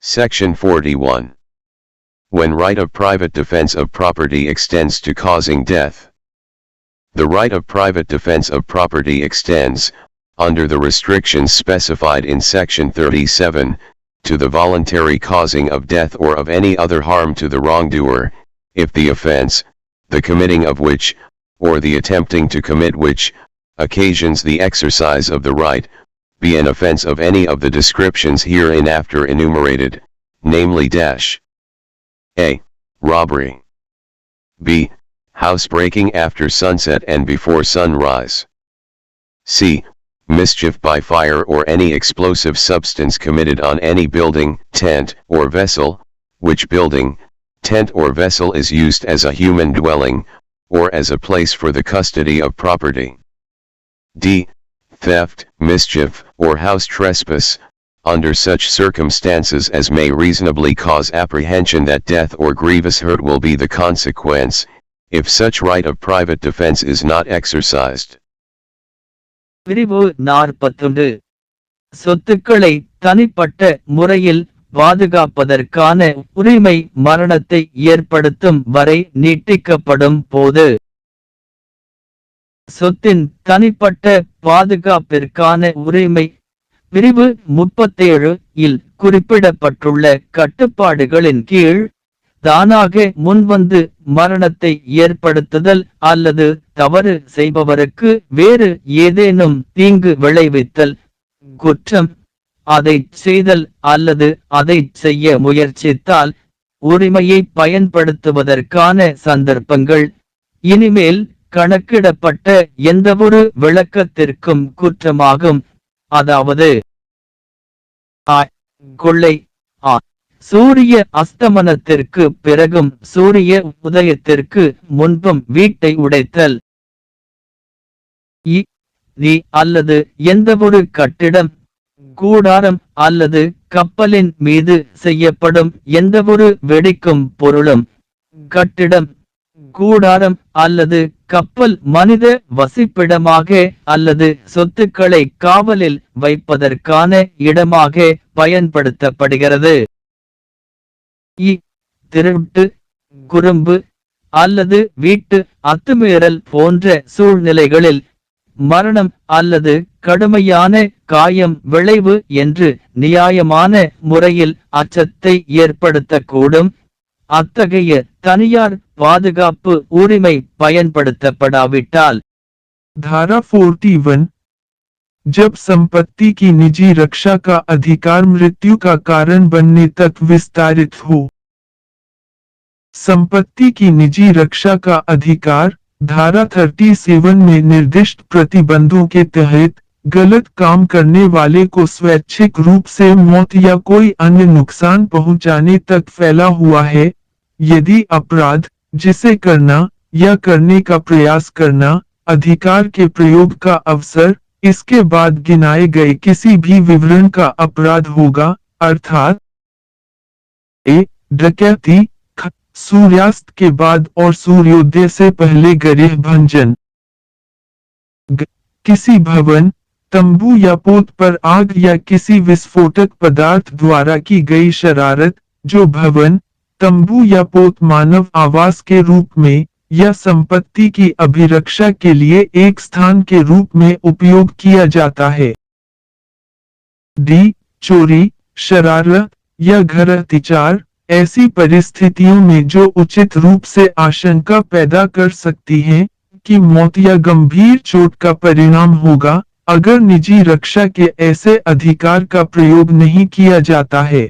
Section 41. When right of private defense of property extends to causing death. The right of private defense of property extends, under the restrictions specified in Section 37, to the voluntary causing of death or of any other harm to the wrongdoer, if the offense, the committing of which, or the attempting to commit which, occasions the exercise of the right, be an offense of any of the descriptions hereinafter enumerated, namely dash. A. Robbery. B. Housebreaking after sunset and before sunrise. C. Mischief by fire or any explosive substance committed on any building, tent, or vessel, which building, tent or vessel is used as a human dwelling, or as a place for the custody of property. D. Theft, mischief, or house trespass, under such circumstances as may reasonably cause apprehension that death or grievous hurt will be the consequence, if such right of private defense is not exercised. பிரிவு நாற்பத்தொன்று சொத்துக்களை தனிப்பட்ட முறையில் பாதுகாப்பதற்கான உரிமை மரணத்தை ஏற்படுத்தும் வரை நீட்டிக்கப்படும் போது சொத்தின் தனிப்பட்ட பாதுகாப்பிற்கான உரிமை. பிரிவு முப்பத்தேழு இல் குறிப்பிடப்பட்டுள்ள கட்டுப்பாடுகளின் கீழ் தானாக முன்வந்து மரணத்தை ஏற்படுத்துதல் அல்லது தவறு செய்பவருக்கு வேறு ஏதேனும் தீங்கு விளைவித்தல் குற்றம் அதை செய்தல் அல்லது அதை செய்ய முயற்சித்தால் உரிமையை பயன்படுத்துவதற்கான சந்தர்ப்பங்கள். இனிமேல் கணக்கிடப்பட்ட எந்தவொரு விளக்கத்திற்கும் குற்றமாகும். அதாவது ஆ கொள்ளை ஆ சூரிய அஸ்தமனத்திற்கு பிறகும் சூரிய உதயத்திற்கு முன்பும் வீட்டை உடைத்தல். இ தி அல்லது எந்தவொரு கட்டிடம் கூடாரம் அல்லது கப்பலின் மீது செய்யப்படும் எந்தவொரு வெடிக்கும் பொருளும் கட்டிடம் கூடாரம் அல்லது கப்பல் மனித வசிப்பிடமாக அல்லது சொத்துக்களை காவலில் வைப்பதற்கான இடமாக பயன்படுத்தப்படுகிறது. இ திருட்டு குறும்பு அல்லது வீட்டு அத்துமீறல் போன்ற சூழ்நிலைகளில் மரணம் அல்லது கடுமையான காயம் விளைவு என்று நியாயமான முறையில் அச்சத்தை ஏற்படுத்தக்கூடும். அத்தகைய தனியார் பாதுகாப்பு உரிமை பயன்படுத்தப்படாவிட்டால் धारा 41 जब संपत्ति की निजी रक्षा का अधिकार मृत्यु का कारण बनने तक विस्तारित हो संपत्ति की निजी रक्षा का अधिकार धारा 37 में निर्दिष्ट प्रतिबंधों के तहत गलत काम करने वाले को स्वैच्छिक रूप से मौत या कोई अन्य नुकसान पहुंचाने तक फैला हुआ है यदि अपराध जिसे करना या करने का प्रयास करना अधिकार के प्रयोग का अवसर इसके बाद गिनाए गए किसी भी विवरण का अपराध होगा अर्थात ए डकैती सूर्यास्त के बाद और सूर्योदय से पहले गृह भंजन। ग, किसी भवन तंबू या पोत पर आग या किसी विस्फोटक पदार्थ द्वारा की गई शरारत जो भवन तंबू या पोत मानव आवास के रूप में या संपत्ति की अभिरक्षा के लिए एक स्थान के रूप में उपयोग किया जाता है। डी, चोरी, शरारत या घर अतिचार, ऐसी परिस्थितियों में जो उचित रूप से आशंका पैदा कर सकती हैं कि मौत या गंभीर चोट का परिणाम होगा, अगर निजी रक्षा के ऐसे अधिकार का प्रयोग नहीं किया जाता है।